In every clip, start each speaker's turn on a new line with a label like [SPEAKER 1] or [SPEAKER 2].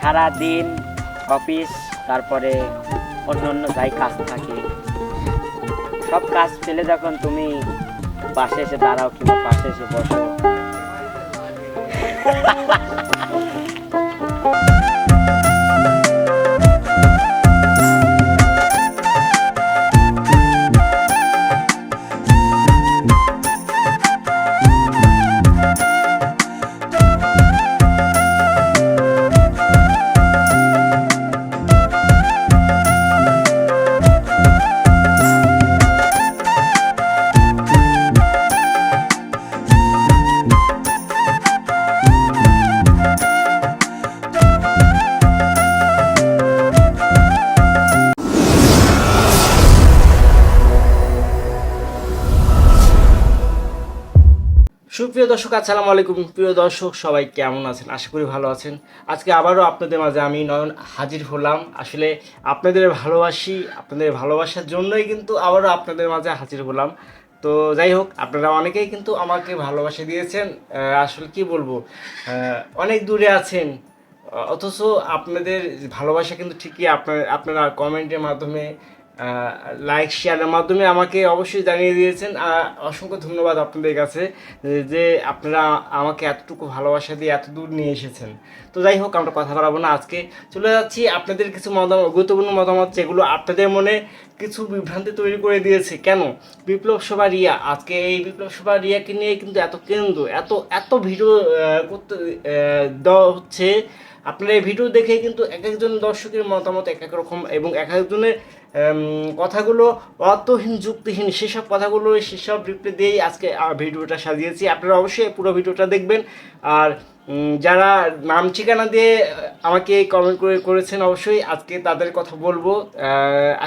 [SPEAKER 1] সারাদিন অফিস, তারপরে অন্য অন্য যাই কাজ থাকে, সব কাজ ফেলে যখন তুমি পাশে এসে দাঁড়াও কিংবা পাশে এসে বসো।
[SPEAKER 2] সুপ্রিয় দর্শক, আসসালামু আলাইকুম। প্রিয় দর্শক, সবাই কেমন আছেন? আশা করি ভালো আছেন। আজকে আবারও আপনাদের মাঝে আমি নয়ন হাজির হলাম। আসলে আপনাদের ভালোবাসি, আপনাদের ভালোবাসার জন্যই কিন্তু আবারও আপনাদের মাঝে হাজির হলাম। তো যাই হোক, আপনারা অনেকেই কিন্তু আমাকে ভালোবাসা দিয়েছেন। আসলে কি বলব? অনেক দূরে আছেন। অথচ আপনাদের ভালোবাসা কিন্তু ঠিকই আপনার, আপনারা কমেন্টের মাধ্যমে লাইক শেয়ারের মাধ্যমে আমাকে অবশ্যই জানিয়ে দিয়েছেন। অসংখ্য ধন্যবাদ আপনাদের কাছে যে আপনারা আমাকে এতটুকু ভালোবাসা দিয়ে এত দূর নিয়ে এসেছেন। তো যাই হোক, আমরা কথা বাড়াবো না আজকে। চলে যাচ্ছি আপনাদের কিছু মতামত, গুরুত্বপূর্ণ মতামত, যেগুলো আপনাদের মনে কিছু বিভ্রান্তি তৈরি করে দিয়েছে। কেন? বিপ্লব সভা রিয়া। আজকে এই বিপ্লব সভা রিয়াকে নিয়ে কিন্তু এত কেন্দ্র, এত এত ভিডিও করতে দেওয়া হচ্ছে। আপনারা এই ভিডিও দেখে কিন্তু এক একজন দর্শকের মতামত এক এক রকম এবং এক একজনের কথাগুলো অর্থহীন, যুক্তিহীন, সেসব কথাগুলো সেসব রিপ্লে দিয়েই আজকে ভিডিওটা সাজিয়েছি। আপনারা অবশ্যই পুরো ভিডিওটা দেখবেন। আর যারা নাম ঠিকানা দিয়ে আমাকে কমেন্ট করে, করেছেন অবশ্যই আজকে তাদের কথা বলব।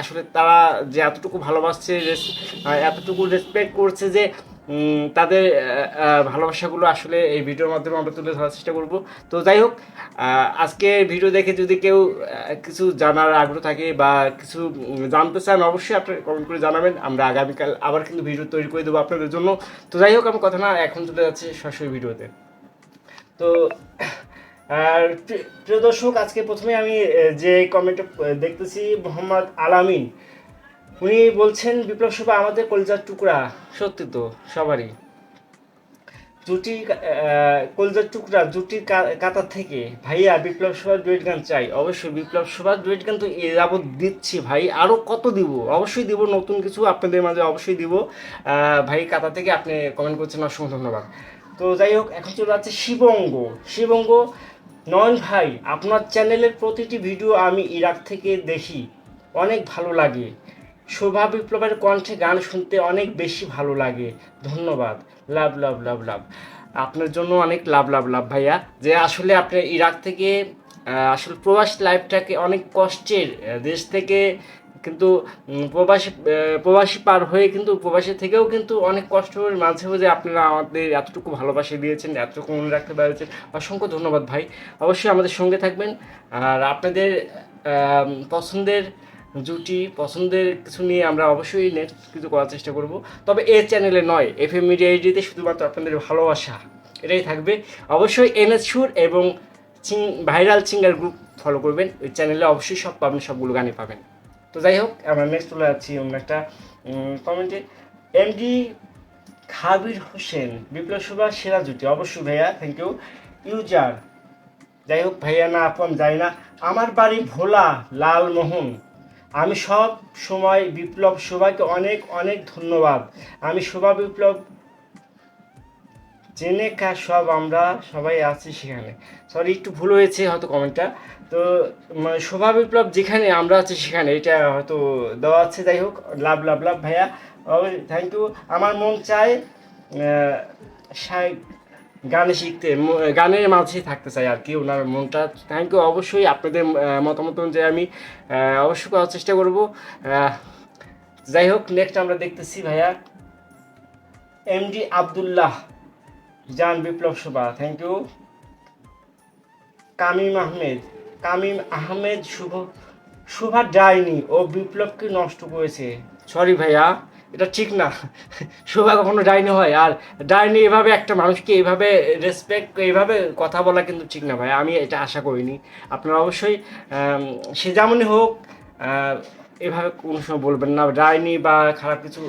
[SPEAKER 2] আসলে তারা যে এতটুকু ভালোবাসছে এতটুকু রেসপেক্ট করছে যে তাদের ভালোবাসাগুলো আসলে এই ভিডিওর মাধ্যমে আমরা তুলে ধরার চেষ্টা করব। তো যাই হোক আজকে ভিডিও দেখে যদি কেউ কিছু জানার আগ্রহ থাকে বা কিছু জানতে চান, অবশ্যই আপনি কমেন্ট করে জানাবেন। আমরা আগামীকাল আবার কিন্তু ভিডিও তৈরি করে দেবো আপনাদের জন্য। তো যাই হোক, আমি কথা না, এখন চলে যাচ্ছে সরাসরি ভিডিওতে। তো, আর প্রি- প্রিয় দর্শক, আজকে প্রথমে আমি যে কমেন্টটা দেখতেছি, মোহাম্মদ আলামিন উনি বলছেন বিপ্লব সভা আমাদের কলজার টুকরা, সত্যি তো, সবারই। জুটি কলজার টুকরা, জুটির কাতার থেকে। ভাইয়া, বিপ্লব সভার ডুয়েট গান চাই। অবশ্যই বিপ্লব সভার ডুয়েট গান তো এ যাবৎ দিচ্ছি ভাই। আরও কত দিব? অবশ্যই দিব, নতুন কিছু আপনাদের মাঝে অবশ্যই দিব। ভাই কাতার থেকে আপনি কমেন্ট করছেন, অসংখ্য ধন্যবাদ। তো যাই হোক, এখন চলে যাচ্ছে শিবঙ্গ। শিবঙ্গ, নয়ন ভাই, আপনার চ্যানেলের প্রতিটি ভিডিও আমি ইরাক থেকে দেখি। অনেক ভালো লাগে। শোভা বিপ্লবের কণ্ঠে গান শুনতে অনেক বেশি ভালো লাগে। ধন্যবাদ। লাভ লাভ লাভ লাভ। আপনার জন্য অনেক লাভ লাভ লাভ, ভাইয়া। যে আসলে আপনি ইরাক থেকে আসলে প্রবাস লাইফটাকে অনেক কষ্টের দেশ থেকে কিন্তু প্রবাসী প্রবাসী পার হয়ে কিন্তু, প্রবাসী থেকেও কিন্তু অনেক কষ্টের মাঝে মাঝে আপনারা আমাদের এতটুকু ভালোবাসা দিয়েছেন, এতটুকু মনে রাখতে পেরেছেন। অসংখ্য ধন্যবাদ, ভাই। অবশ্যই আমাদের সঙ্গে থাকবেন। আর আপনাদের পছন্দের জুটি পছন্দের কিছু নিয়ে আমরা অবশ্যই নেক্সট কিছু করার চেষ্টা করব। তবে এ চ্যানেলে নয় এফ এম মিডিয়া এইডিতে শুধুমাত্র আপনাদের ভালোবাসা, এটাই থাকবে। অবশ্যই এনএস সুর এবং চিং ভাইরাল সিঙ্গার গ্রুপ ফলো করবেন। ওই চ্যানেলে অবশ্যই সব পাবেন, সবগুলো গানই পাবেন। তো যাই হোক, আমরা নেক্সট চলে যাচ্ছি অন্য একটা কমেন্টে এমডি খাবির হোসেন, বিপ্লব সুভাষ সেরা জুটি। অবশ্যই ভাইয়া থ্যাংক ইউ ইউজার যাই হোক ভাইয়া না, আপন, যাই না। আমার বাড়ি ভোলা, লালমোহন। আমি সব সময় বিপ্লব শোভাকে অনেক অনেক ধন্যবাদ। আমি শোভা বিপ্লব জেনে কাজ সব আমরা সবাই আছি সেখানে। সরি একটু ভুল হয়েছে হয়তো কমেন্টটা। তো মানে শোভা বিপ্লব যেখানে আমরা আছি সেখানে, এটা হয়তো দেওয়া আছে, যাই হোক। লাভ লাভ লাভ, ভাইয়া। থ্যাংক ইউ আমার মন চায় গানে শিখতে গানের মাঝে থাকতে চাই আর কি, ওনার মনটা। থ্যাংক ইউ অবশ্যই আপনাদের মতামত অনুযায়ী আমি অবশ্যই করার চেষ্টা করব। যাই হোক নেক্সট আমরা দেখতেছি ভাইয়া এমডি আবদুল্লাহ, জান বিপ্লব শোভা থ্যাংক ইউ কামিম আহমেদ কামিম আহমেদ শুভ, শোভা যায়নি ও বিপ্লবকে নষ্ট করেছে। সরি ভাইয়া। এটা ঠিক না। শোভা কখনো ডাইনি হয়। আর ডাইনি এভাবে একটা মানুষকে এইভাবে রেসপেক্ট এইভাবে কথা বলা কিন্তু ঠিক না ভাই। আমি এটা আশা করিনি। আপনারা অবশ্যই সে যেমনই হোক এভাবে কোনো সময় বলবেন না। ডাইনি বা খারাপ কিছু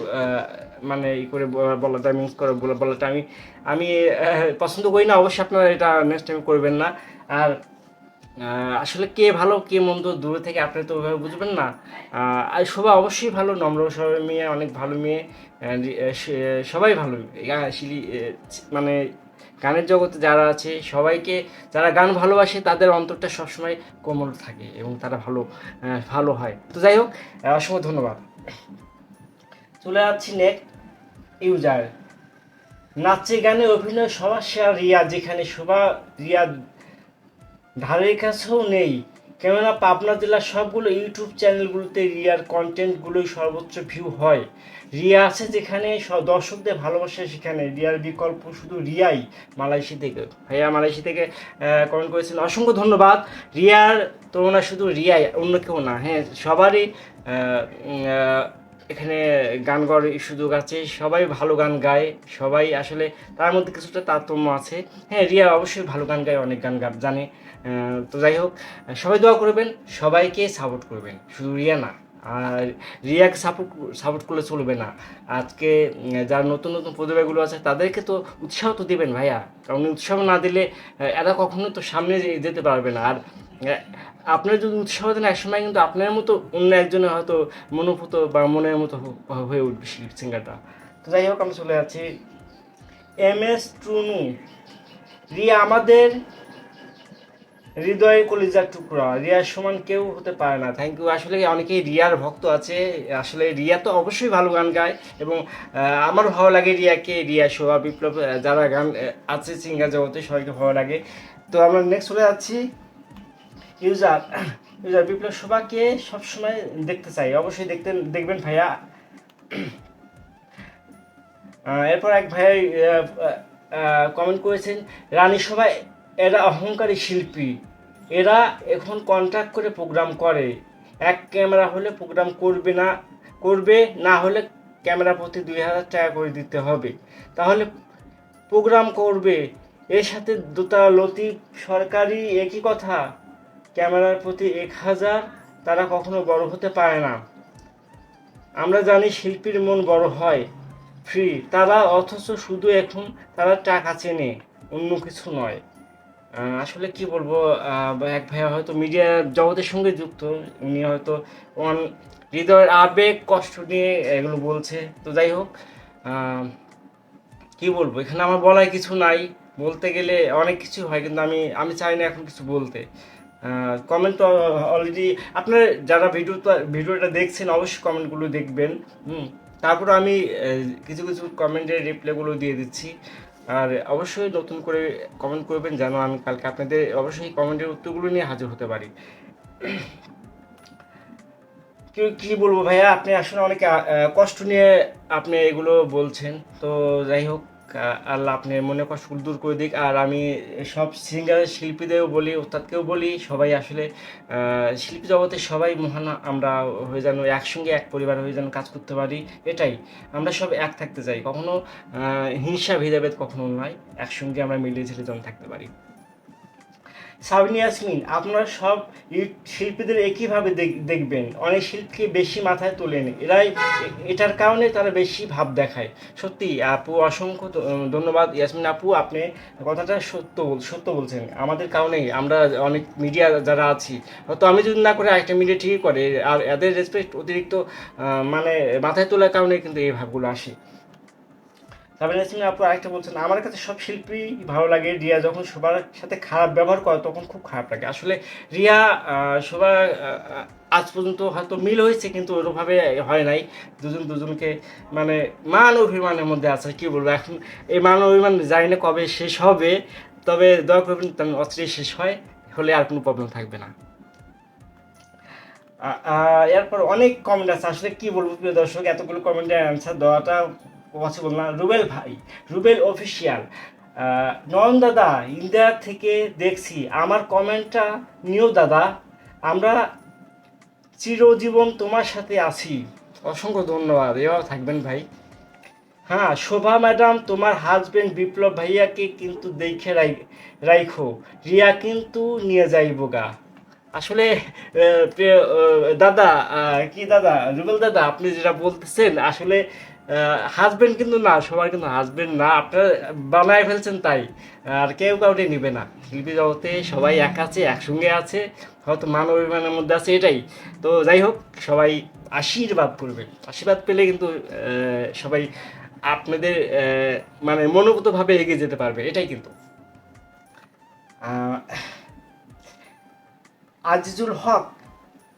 [SPEAKER 2] মানে ই করে বলাটা মিস করে বলে বলাটা আমি আমি পছন্দ করি না। অবশ্যই আপনারা এটা নেক্সট টাইম করবেন না। আর আসলে কে ভালো, কে মন্দ, দূরে থেকে আপনি তো ওইভাবে বুঝবেন না। শোভা অবশ্যই ভালো, নম্র সবাই মেয়ে, অনেক ভালো মেয়ে সবাই ভালো। শিলি মানে গানের জগতে যারা আছে, সবাইকে যারা গান ভালোবাসে, তাদের অন্তরটা সবসময় কোমল থাকে এবং তারা ভালো ভালো হয়। তো যাই হোক অসংখ্য ধন্যবাদ। চলে যাচ্ছি নেক্সট ইউজার নাচে, গানে, অভিনয় সমস্যা রিয়া যেখানে শোভা রিয়া ধারের কাছেও নেই। কেননা পাবনা জেলার সবগুলো ইউটিউব চ্যানেলগুলোতে রিয়ার কন্টেন্টগুলোই সর্বোচ্চ ভিউ হয়। রিয়া আছে যেখানে দর্শকদের ভালোবাসে সেখানে। রিয়ার বিকল্প শুধু রিয়াই মালয়েশিয়া থেকে। ভাইয়া মালয়েশিয়া থেকে কমেন্ট করেছেন, অসংখ্য ধন্যবাদ। রিয়ার তুলনা শুধু রিয়াই, অন্য কেউ না। হ্যাঁ সবারই এখানে গান গাওয়ার সুযোগ আছে। সবাই ভালো গান গায়। সবাই আসলে তার মধ্যে কিছুটা তারতম্য আছে। হ্যাঁ রিয়া অবশ্যই ভালো গান গায়, অনেক গান গা- জানে। তো যাই হোক, সবাই দোয়া করবেন, সবাইকে সাপোর্ট করবেন। শুধু রিয়া না, আর রিয়াকে সাপোর্ট সাপোর্ট করলে চলবে না। আজকে যারা নতুন নতুন প্রতিভাগুলো আছে, তাদেরকে তো উৎসাহ তো দেবেন ভাইয়া। কারণ উৎসাহ না দিলে এরা কখনো তো সামনে যেতে পারবে না। আর আপনার যদি উৎসাহ দেন একসময় কিন্তু আপনার মতো অন্য একজনের হয়তো মনোভূত বা মনের মতো হয়ে উঠবে সিঙ্গারটা। তো যাই হোক আমি চলে যাচ্ছি এম এস টুনু। রিয়া, আমাদের হৃদয়ে কলিজার টুকরা। রিয়ার সমান কেউ হতে পারে না। থ্যাংক ইউ আসলে অনেকেই রিয়ার ভক্ত আছে। আসলে রিয়া তো অবশ্যই ভালো গান গায় এবং আমার ভালো লাগে রিয়াকে। রিয়া, শোভা, বিপ্লব যারা গান আছে সিঙ্গার জগতে, সবাইকে ভালো লাগে। তো আমরা নেক্সট চলে যাচ্ছি ইউজার ইউজার বিপ্লব শোভাকে সবসময় দেখতে চাই। অবশ্যই দেখতে, দেখবেন ভাইয়া। এরপর এক ভাই কমেন্ট করেছেন, রানী সবাই এরা অহংকারী শিল্পী। এরা এখন কন্ট্রাক্ট করে প্রোগ্রাম করে। এক ক্যামেরা হলে প্রোগ্রাম করবে না করবে, না হলে ক্যামেরা প্রতি দুই হাজার টাকা করে দিতে হবে। তাহলে প্রোগ্রাম করবে। এর সাথে দোতলা লতিফ সরকারি একই কথা। ক্যামেরার প্রতি এক হাজার, তারা কখনো বড় হতে পারে না। আমরা জানি শিল্পীর মন বড় হয়, ফ্রি। তারা অথচ শুধু এখন তারা টাকা চেনে, অন্য কিছু নয়। আসলে কি বলব এক ভাইয়া হয়তো মিডিয়া জগতের সঙ্গে যুক্ত, উনি হয়তো ওন হৃদয়ের আবেগ, কষ্ট নিয়ে এগুলো বলছে। তো যাই হোক কি বলব, এখানে আমার বলার কিছু নাই। বলতে গেলে অনেক কিছু হয়, কিন্তু আমি আমি চাই না এখন কিছু বলতে। কমেন্ট তো অলরেডি আপনার যারা ভিডিওটা ভিডিওটা দেখছেন, অবশ্যই কমেন্টগুলো দেখবেন তারপর আমি কিছু কিছু কমেন্টের রিপ্লাইগুলো দিয়ে দিচ্ছি। আর অবশ্যই নতুন করে কমেন্ট করবেন যেন আমি কালকে আপনাদের অবশ্যই কমেন্টের উত্তরগুলো নিয়ে হাজির হতে পারি। কি কি বলব ভাইয়া? আপনি আসলে অনেক কষ্ট নিয়ে আপনি এগুলো বলছেন, তো যাই হোক। আল্লাহ আপনি মনে কষ্ট দূর করে দিক। আর আমি সব সিঙ্গার শিল্পীদেরও বলি ওস্তাদকেও বলি, সবাই আসলে শিল্পী জগতে সবাই মহান আমরা হয়ে যেন, একসঙ্গে এক পরিবার হয়ে যেন কাজ করতে পারি, এটাই। আমরা সব এক থাকতে চাই। কখনো হিংসা, ভেদাভেদ কখনো নয়, একসঙ্গে আমরা মিলিয়ে ঝিলে যেন থাকতে পারি। সাবিনী ইয়াসমিন, আপনারা সব শিল্পীদের একইভাবে দেখ- দেখবেন। অনেক শিল্পীকে বেশি মাথায় তোলেন। এরাই এটার কারণে তারা বেশি ভাব দেখায়। সত্যি, আপু, অসংখ্য ধন্যবাদ। ইয়াসমিন আপু, আপনি কথাটা সত্য সত্য বলছেন। আমাদের কারণেই আমরা অনেক মিডিয়া যারা আছি তো আমি যদি না করে একটা মিডিয়া ঠিকই করে, আর এদের রেসপেক্ট অতিরিক্ত মানে মাথায় তোলার কারণে কিন্তু এই ভাবগুলো আসে। সাবিনা ইয়াসমিন আপু আরেকটা বলছেন, আমার কাছে সব শিল্পী ভালো লাগে। রিয়া যখন সবার সাথে খারাপ ব্যবহার করে, তখন খুব খারাপ লাগে। আসলে রিয়া সবার আজ পর্যন্ত হয়তো মিল হয়েছে, কিন্তু ওরকমভাবে হয় নাই। দুজন দুজনকে মানে মান অভিমানের মধ্যে আছে, কি বলব? এখন এই মান অভিমান জানি না কবে শেষ হবে, তবে দয়া করবেন অচিরেই শেষ হয়, হলে আর কোনো প্রবলেম থাকবে না। এরপর অনেক কমেন্ট আছে। আসলে কি বলব প্রিয় দর্শক, এতগুলো কমেন্টের অ্যান্সার দেওয়াটা পসিবল না রুবেল ভাই রুবেল অফিসিয়াল নয়ন দাদা ইন্ডিয়া থেকে দেখছি আমার কমেন্টটা নিও দাদা। আমরা চিরজীবন তোমার সাথে আছি। অসংখ্য ধন্যবাদ এভাবে থাকবেন ভাই। হ্যাঁ শোভা ম্যাডাম তোমার হাজবেন্ড বিপ্লব ভাইয়াকে কিন্তু দেখে রাই- রাইখো। রিয়া কিন্তু নিয়ে যাইব গা। আসলে দাদা কি দাদা? রুবেল দাদা আপনি যেটা বলতেছেন আসলে হাজবেন্ড কিন্তু না, সবার কিন্তু হাজবেন্ড না। আপনারা বানায় ফেলছেন তাই, আর কেউ কাউকে নিবে না। শিল্পী জগতে সবাই এক আছে, একসঙ্গে আছে, হয়তো মান অভিমানের মধ্যে আছে, এটাই। তো যাই হোক, সবাই আশীর্বাদ করবে আশীর্বাদ পেলে কিন্তু সবাই আপনাদের মানে মনোভূতভাবে এগিয়ে যেতে পারবে, এটাই কিন্তু। আজিজুল হক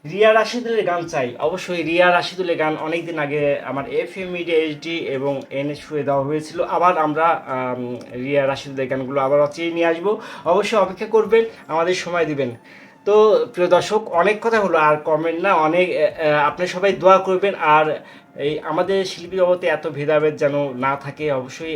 [SPEAKER 2] রিয়া রাশিদুলের গান চাই। অবশ্যই রিয়া রাশিদুলের গান অনেকদিন আগে আমার এফ এম মিডিয়া এইচডি এবং এন এস দেওয়া হয়েছিল। আবার আমরা আম, রিয়া রাশিদুলের গানগুলো আবার চেয়ে নিয়ে আসব। অবশ্যই অপেক্ষা করবেন আমাদের সময় দিবেন। তো প্রিয় দর্শক অনেক কথা হলো আর কমেন্ট না অনেক আপনি সবাই দোয়া করবেন। আর এই আমাদের শিল্পী জগতে এত ভেদাভেদ যেন না থাকে অবশ্যই